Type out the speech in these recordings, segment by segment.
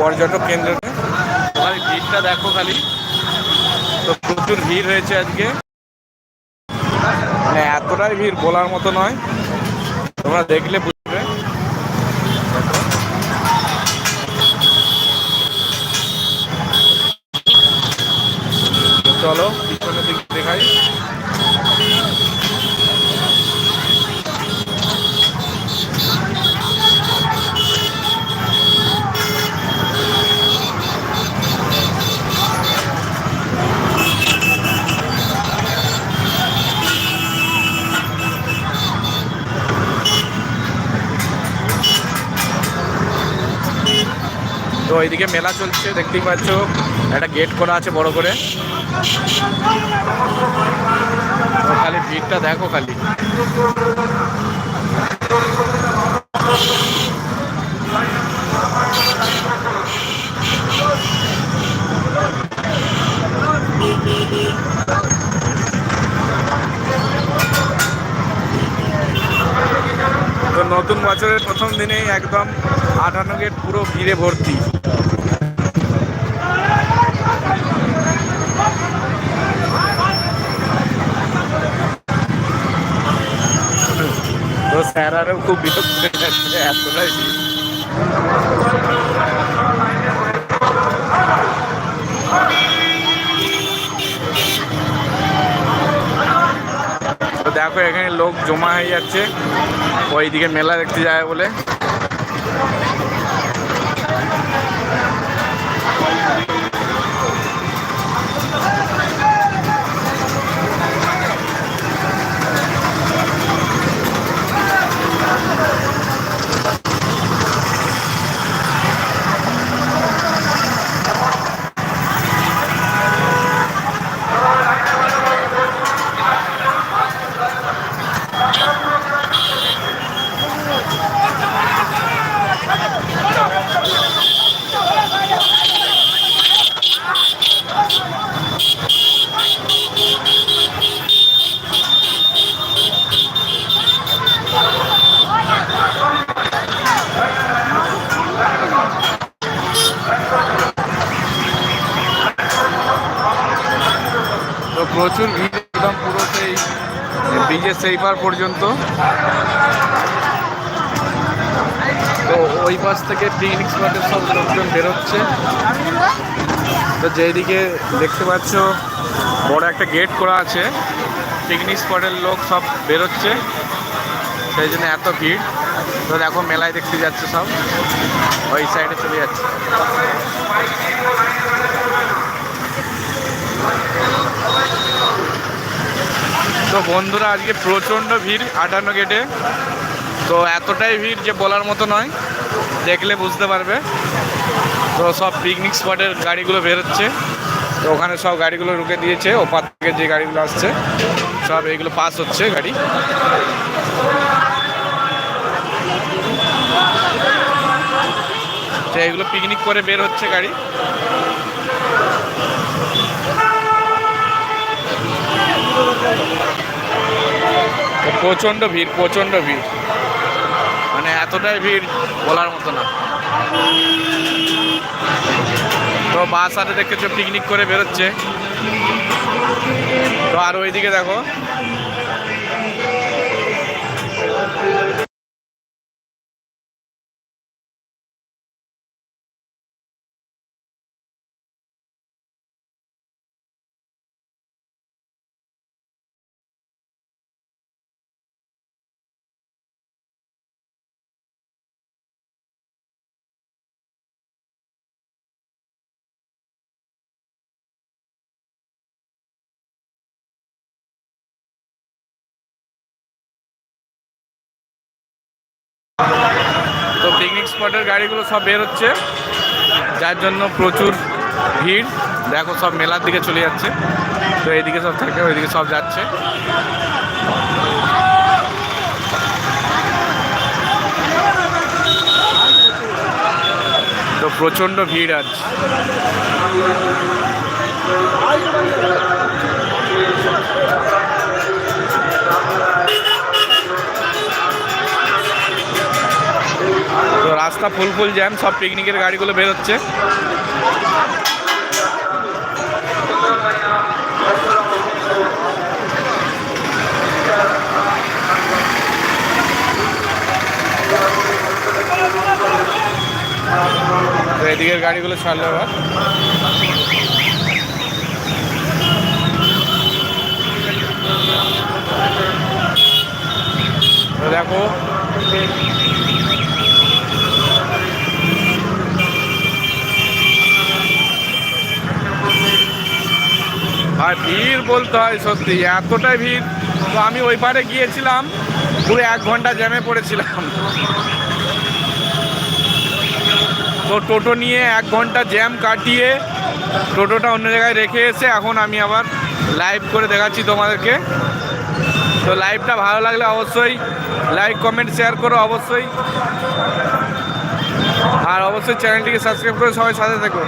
পর্যটক কেন্দ্রতে খালি ভিড়টা দেখো খালি। তো প্রচুর ভিড় হয়েছে আজকে। মানে এতটাই ভিড় বলার মতো নয়। তোমরা দেখলে বুঝবে। চলো পিছনের দিকে দেখাই। তো এইদিকে মেলা চলছে, দেখতেই পাচ্ছ। একটা গেট করা আছে বড় করে। খালি ভিড়টা দেখো খালি। তো নতুন বছরের প্রথম দিনেই একদম আটান্ন গেট পুরো ভিড়ে ভর্তি। তো খুব বিরক্ত এতটাই দেখো, এখানে লোক জমা হয়ে যাচ্ছে। ওইদিকে মেলা দেখতে যায় বলে। প্রচুর ভিড় একদম পুরো সেই ব্রিজের সেই পার পর্যন্ত। তো ওই পাশ থেকে পিকনিক স্পটের সব লোকজন বেরোচ্ছে। তো যেদিকে দেখতে পাচ্ছ, বড় একটা গেট করা আছে। পিকনিক স্পটের লোক সব বেরোচ্ছে। সেই জন্য এত ভিড়। তো দেখো, মেলায় দেখতে যাচ্ছে সব। ওই সাইডে চলে যাচ্ছে। তো বন্ধুরা, আজকে প্রচণ্ড ভিড় আটান্ন গেটে। তো এতটাই ভিড় যে বলার মতো নয়, দেখলে বুঝতে পারবে। তো সব পিকনিক স্পটের গাড়িগুলো বেরোচ্ছে তো ওখানে সব গাড়িগুলো রুকে দিয়েছে, ওপার থেকে যে গাড়িগুলো আসছে, সব এইগুলো পাস হচ্ছে গাড়ি। তো এইগুলো পিকনিক করে বের হচ্ছে গাড়ি। প্রচণ্ড ভিড় প্রচণ্ড ভিড়। মানে এতটাই ভিড় বলার মতো না। তো বাস হাতে দেখেছ পিকনিক করে বেরোচ্ছে। তো আর ওইদিকে দেখো। স্পটের গাড়িগুলো সব বের হচ্ছে। যার জন্য প্রচুর ভিড়। দেখো সব মেলার দিকে চলে যাচ্ছে। তো এইদিকে সব থাকে, ওইদিকে সব যাচ্ছে। তো প্রচণ্ড ভিড় আজ। রাস্তা ফুল ফুল জ্যাম সব পিকনিকের গাড়িগুলো বেরোচ্ছে এদিকের গাড়িগুলো ছাড়লো এবার। দেখো আর ভিড় বলতে হয় সত্যি, এতটাই ভিড়। তো আমি ওই পারে গিয়েছিলাম, পুরো এক ঘণ্টা জ্যামে পড়েছিলাম। তো টোটো নিয়ে এক ঘণ্টা জ্যাম কাটিয়ে টোটোটা অন্য জায়গায় রেখে এসে এখন আমি আবার লাইভ করে দেখাচ্ছি তোমাদেরকে। তো লাইভটা ভালো লাগলে অবশ্যই লাইক কমেন্ট শেয়ার করো অবশ্যই। আর অবশ্যই চ্যানেলটিকে সাবস্ক্রাইব করে সবাই সাথে থেকো।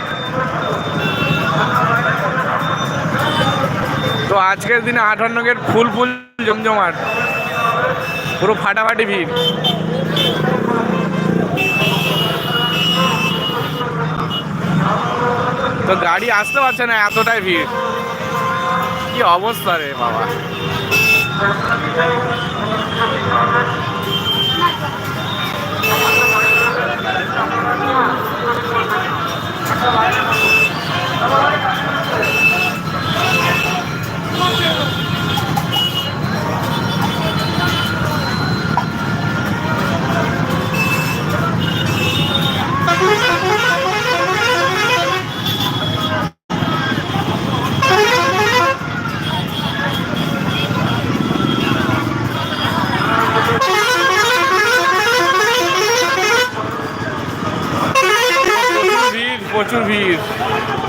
তো আজকের দিনে আঠান্ন গেট ফুল ফুল জমজমাট। পুরো ফাটাফাটি ভিড়। তো গাড়ি আসতে পারছে না, এতটাই ভিড়। কি অবস্থা রে বাবা। প্রচুর ভিড় প্রচুর ভিড়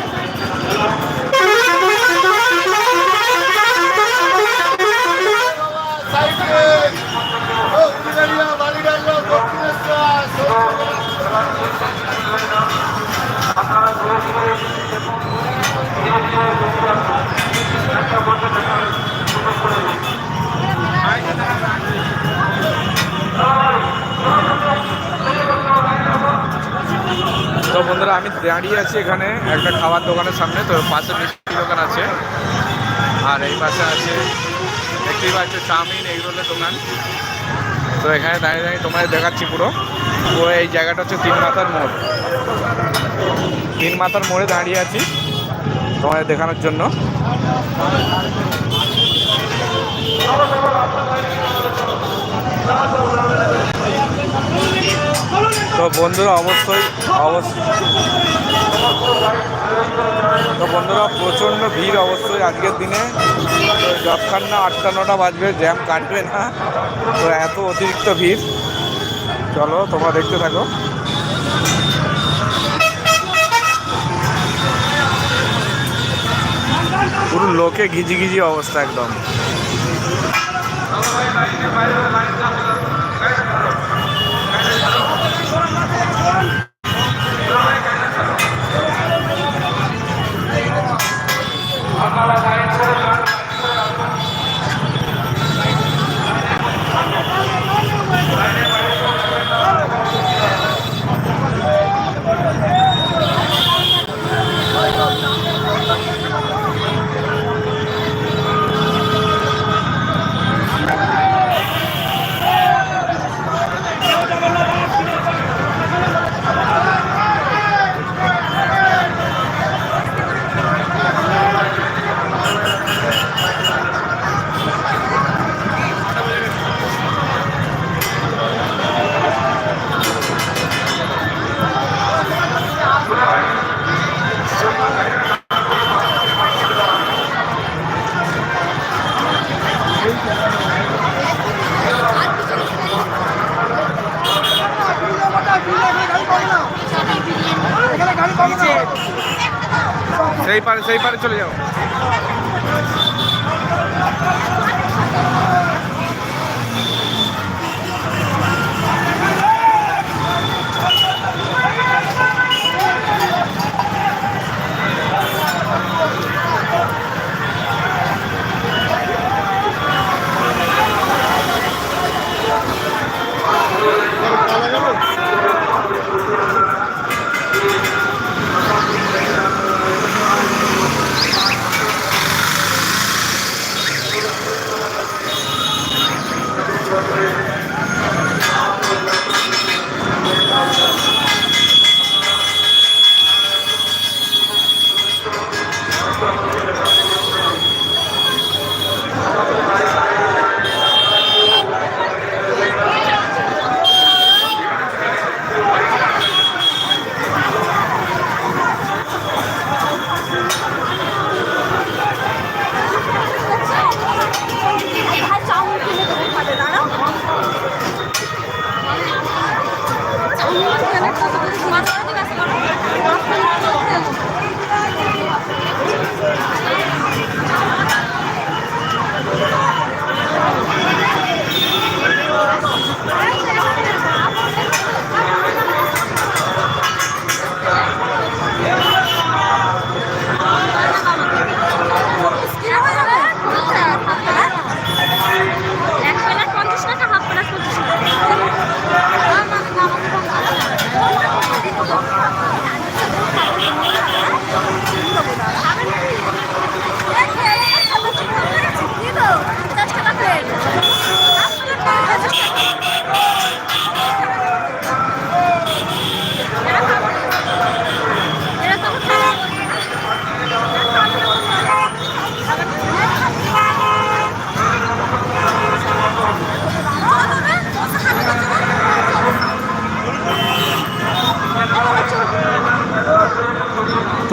দাঁড়িয়ে আছি এখানে, একটা খাবার দোকানের সামনে, তো পাশে মিষ্টি দোকান আছে। আর এই পাশে আছে, দেখতেই পাচ্ছ, চাউমিন এগরোলের দোকান। তো এখানে দাঁড়িয়ে দাঁড়িয়ে তোমাদের দেখাচ্ছি পুরো। তো এই জায়গাটা হচ্ছে তিন মাথার মোড়। তিন মাথার মোড়ে দাঁড়িয়ে আছি তোমাদের দেখানোর জন্য। তো বন্ধুরা অবশ্যই অবশ্যই। তো বন্ধুরা প্রচণ্ড ভিড় অবশ্যই আজকের দিনে। তো যতক্ষণ না আটটা, নটা বাজবে, জ্যাম কাটবে না, তো এত অতিরিক্ত ভিড়। চলো, তোমরা দেখতে থাকো। পুরো লোকে ঘিজি ঘিজি অবস্থা একদম। সেই পারে চলে যাও।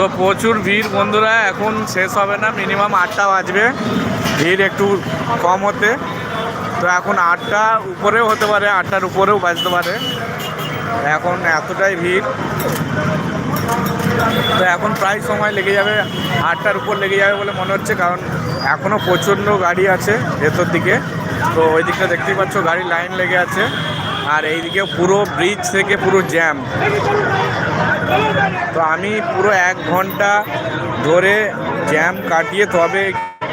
তো প্রচুর ভিড় বন্ধুরা, এখন শেষ হবে না মিনিমাম আটটা বাজবে। ভিড় একটু কম হতে। তো এখন আটটা উপরেও হতে পারে, আটটার উপরেও বাজতে পারে। এখন এতটাই ভিড়। তো এখন প্রায় সময় লেগে যাবে, আটটার উপর লেগে যাবে বলে মনে হচ্ছে, কারণ এখনও প্রচণ্ড গাড়ি আছে ভেতর দিকে। তো ওই দিকটা দেখতেই পাচ্ছ গাড়ি লাইন লেগে আছে। আর এইদিকে পুরো ব্রিজ থেকে পুরো জ্যাম তো আমি পুরো এক ঘণ্টা ধরে জ্যাম কাটিয়ে তবে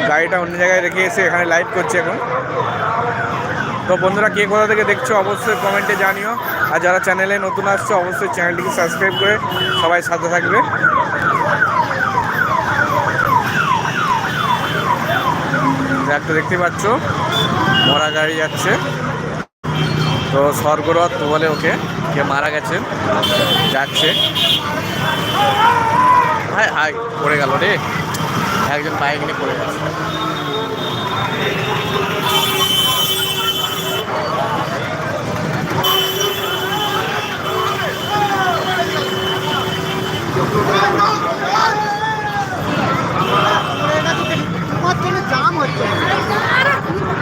গাড়িটা অন্য জায়গায় রেখে এসে এখানে লাইভ করছি এখন। তো বন্ধুরা, কে কোথা থেকে দেখছ অবশ্যই কমেন্টে জানিও। আর যারা চ্যানেলে নতুন আসছো, অবশ্যই চ্যানেলটিকে সাবস্ক্রাইব করে সবাই সাথে থাকবে। একটা দেখতে পাচ্ছ, মরা গাড়ি যাচ্ছে। তো স্বর্গরথ বলে ওকে, কে মারা গেছেন যাচ্ছে। হাই হাই, পড়ে গেল রে। একজন বাইক নিয়ে পড়ে মধ্যে জাম হচ্ছে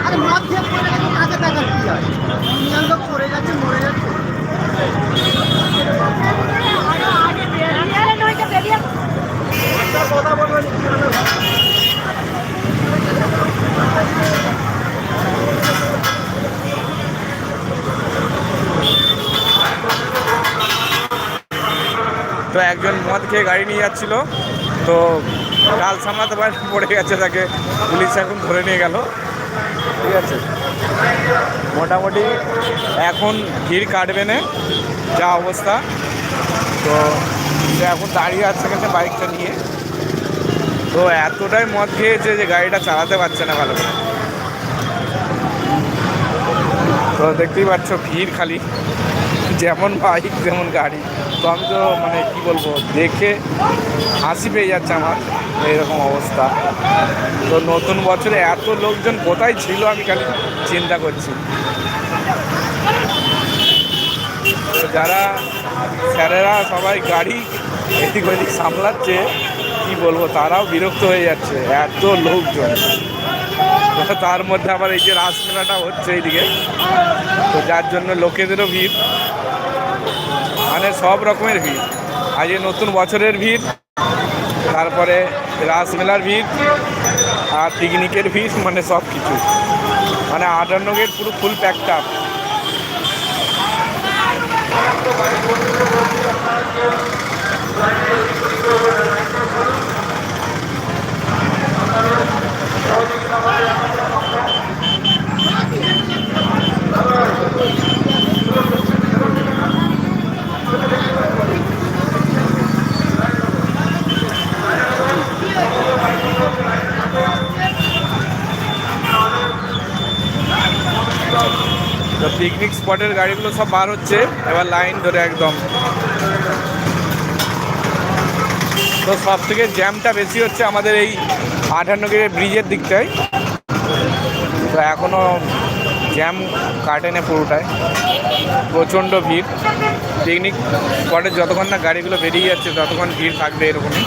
আরে, মধ্যে পড়ে গেছে কাছে টাকা পড়ে যাচ্ছে মরে যাচ্ছে তো একজন মদ খেয়ে গাড়ি নিয়ে যাচ্ছিল। তো ডাল সামলাতে পারে পড়ে গেছে তাকে। পুলিশ এখন ধরে নিয়ে গেল। ঠিক আছে? মোটামুটি এখন ভিড় কাটবে না। যা অবস্থা। তো এখন দাঁড়িয়ে আছে সেখানে বাইকটা নিয়ে। তো এতটাই মদ খেয়েছে যে গাড়িটা চালাতে পারছে না ভালো করে। তো দেখতেই পাচ্ছ ভিড় খালি। যেমন বাইক যেমন গাড়ি। তো আমি তো মানে কি বলব, দেখে হাসি পেয়ে যাচ্ছে আমার এইরকম অবস্থা। তো নতুন বছরে এত লোকজন কোথায় ছিল আমি খালি চিন্তা করছি। যারা, স্যারেরা সবাই গাড়ি এদিক ওদিক সামলাচ্ছে কি বলব, তারাও বিরক্ত হয়ে যাচ্ছে, এত লোকজন। তার মধ্যে আবার এই যে রাসমেলাটা হচ্ছে এইদিকে, তো যার জন্য লোকেদেরও ভিড়। মানে সব রকমের ভিড়। আজ নতুন বছরের ভিড়, তারপরে রাসমেলার ভিড়, আর পিকনিকের ভিড় মানে সব কিছু। মানে আটান্ন গেট পুরো ফুল প্যাকড আপ তো পিকনিক স্পটের গাড়িগুলো সব বার হচ্ছে। এবার লাইন ধরে একদম। তো সব থেকে জ্যামটা বেশি হচ্ছে আমাদের এই আঠান্ন গেটের ব্রিজের দিকটায়। তো এখনও জ্যাম কাটেনে পুরোটায় প্রচণ্ড ভিড়। পিকনিক স্পটে যতক্ষণ না গাড়িগুলো বেরিয়ে যাচ্ছে, ততক্ষণ ভিড় থাকবে এরকমই।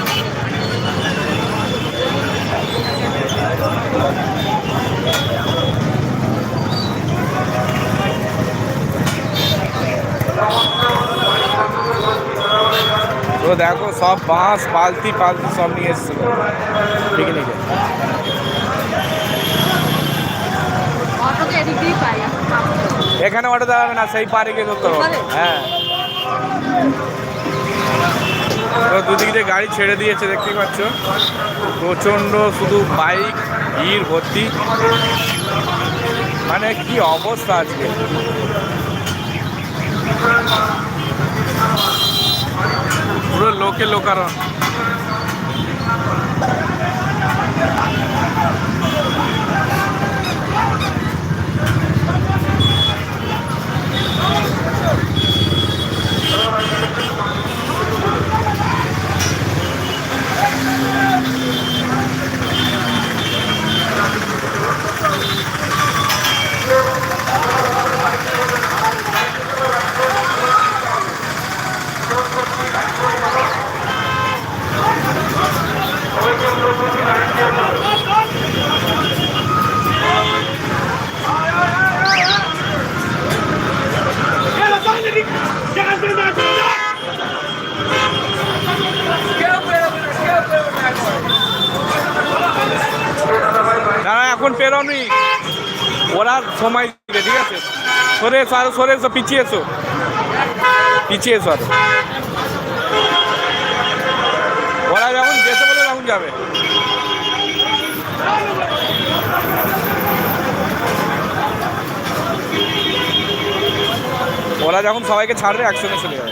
তো দেখো সব বাঁশ পালতি পালতি সব নিয়ে এসেছিল। পিকনিকে এখানে অটো দাঁড়াবে না সেই পারে গিয়ে ধরতে হবে। হ্যাঁ। তো দুদিক দিয়ে গাড়ি ছেড়ে দিয়েছে দেখতেই পাচ্ছ। প্রচণ্ড শুধু বাইক ভিড় ভর্তি। মানে কি অবস্থা আজকে? পুরো লোকে লোকারণ। দাঁড়া এখন পেরোনি। ওরা সময় ঠিক আছে? সরে সরে পিছিয়েছো পিছিয়েছো আর। যাবে। ওরা যখন সবাইকে ছাড়বে একসঙ্গে চলে যাবে।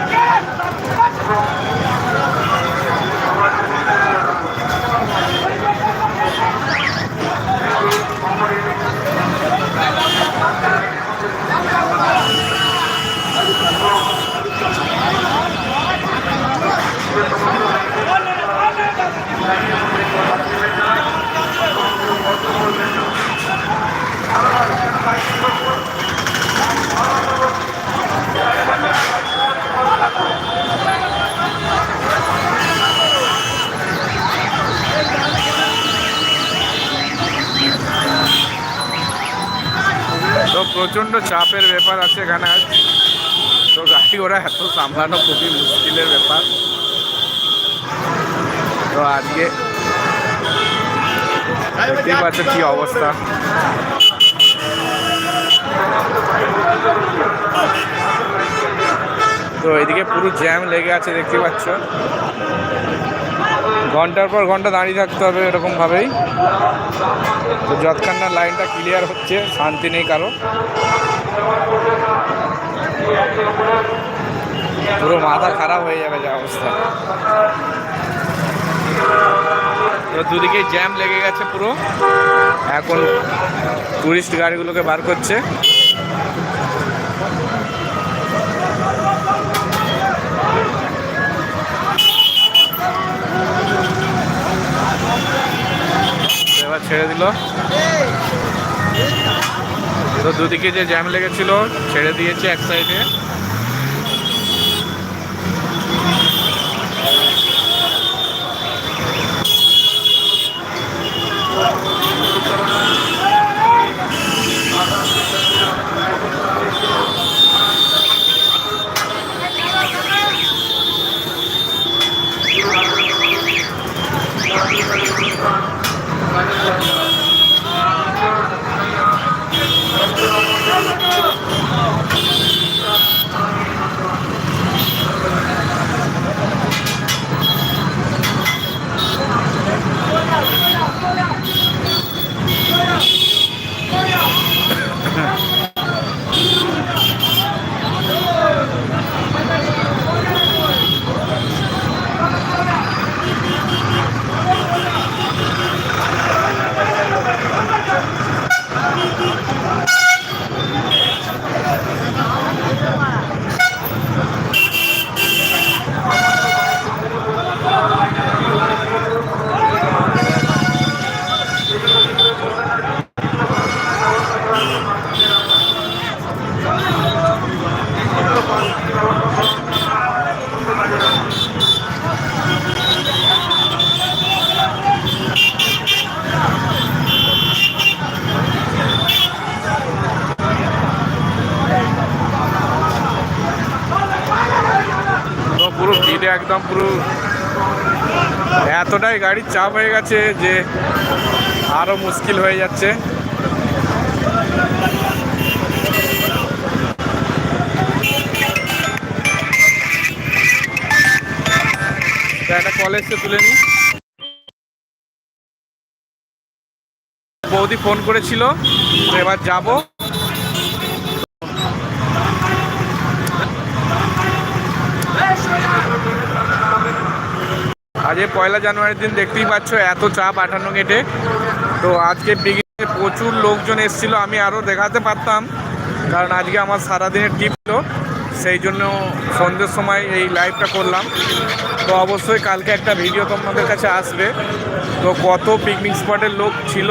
চাপের ব্যাপার আছে এখানে আজ। তো গাড়ি ওরা এত সামলানো খুবই মুশকিলের ব্যাপার। তো আজকে দেখতেই পাচ্ছ কি অবস্থা। তো এদিকে পুরো জ্যাম লেগে আছে, দেখতে পাচ্ছ। ঘণ্টার পর ঘণ্টা দাঁড়িয়ে থাকতে হবে এরকমভাবেই। তো যতক্ষণ না লাইনটা ক্লিয়ার হচ্ছে, শান্তি নেই কারও। পুরো মাথা খারাপ হয়ে যাবে যা অবস্থা। দুদিকে জ্যাম লেগে গেছে পুরো। এখন টুরিস্ট গাড়িগুলোকে বার করছে। এবার ছেড়ে দিল। তো দুদিকে যে জ্যাম লেগেছিল ছেড়ে দিয়েছে এক সাইডে পুরো এতটাই গাড়ির চাপ হয়ে গেছে যে আরও মুশকিল হয়ে যাচ্ছে। একটা কলেজকে তুলে নিই। বৌদি ফোন করেছিল এবার যাব। আজ এই পয়লা জানুয়ারির দিন দেখতেই পাচ্ছ, এত চাপ আঠান্ন গেটে। তো আজকে পিকনিকে প্রচুর লোকজন এসেছিল, আমি আরও দেখাতে পারতাম, কারণ আজকে আমার সারাদিনের টিপ ছিল। সেই জন্য সন্ধ্যের সময় এই লাইভটা করলাম। তো অবশ্যই কালকে একটা ভিডিও তোমাদের কাছে আসবে। তো কত পিকনিক স্পটের লোক ছিল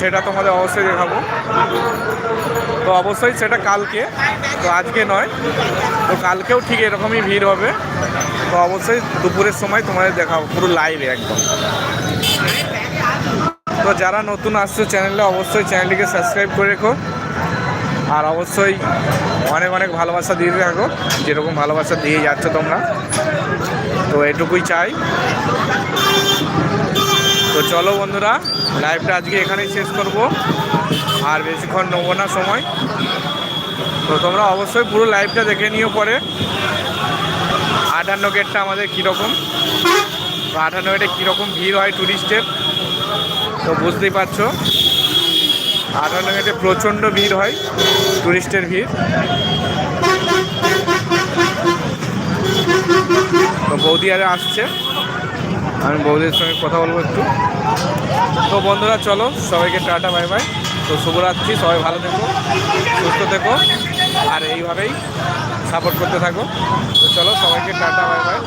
সেটা তোমাদের অবশ্যই দেখাবো। তো অবশ্যই সেটা কালকে, তো আজকে নয়। তো কালকেও ঠিক এরকমই ভিড় হবে। তো অবশ্যই দুপুরের সময় তোমাদের দেখাবো, পুরো লাইভে একদম। তো যারা নতুন আসছো চ্যানেলে অবশ্যই চ্যানেলটিকে সাবস্ক্রাইব করে রেখো। আর অবশ্যই অনেক অনেক ভালোবাসা দিয়ে রাখো যেরকম ভালোবাসা দিয়ে যাচ্ছ তোমরা। তো এটুকুই চাই। তো চলো বন্ধুরা লাইভটা আজকে এখানেই শেষ করব। আর বেশিক্ষণ নেব না সময়। তো তোমরা অবশ্যই পুরো লাইভটা দেখে নিও পরে। আটান্ন গেটটা আমাদের কীরকম? আটান্ন গেটে কীরকম ভিড় হয় ট্যুরিস্টের তো বুঝতেই পারছ। আটান্ন গেটে প্রচণ্ড ভিড় হয় ট্যুরিস্টের ভিড়। তো বৌদি আরে আসছে। আমি বৌদির সঙ্গে কথা বলব একটু। তো বন্ধুরা, চলো, সবাইকে টাটা, বাই বাই। তো শুভরাত্রি, সবাই ভালো থেকো, সুস্থ থেকো। আর এইভাবেই সাপোর্ট করতে থাকো তো চলো সবাইকে টাটা বাই বাই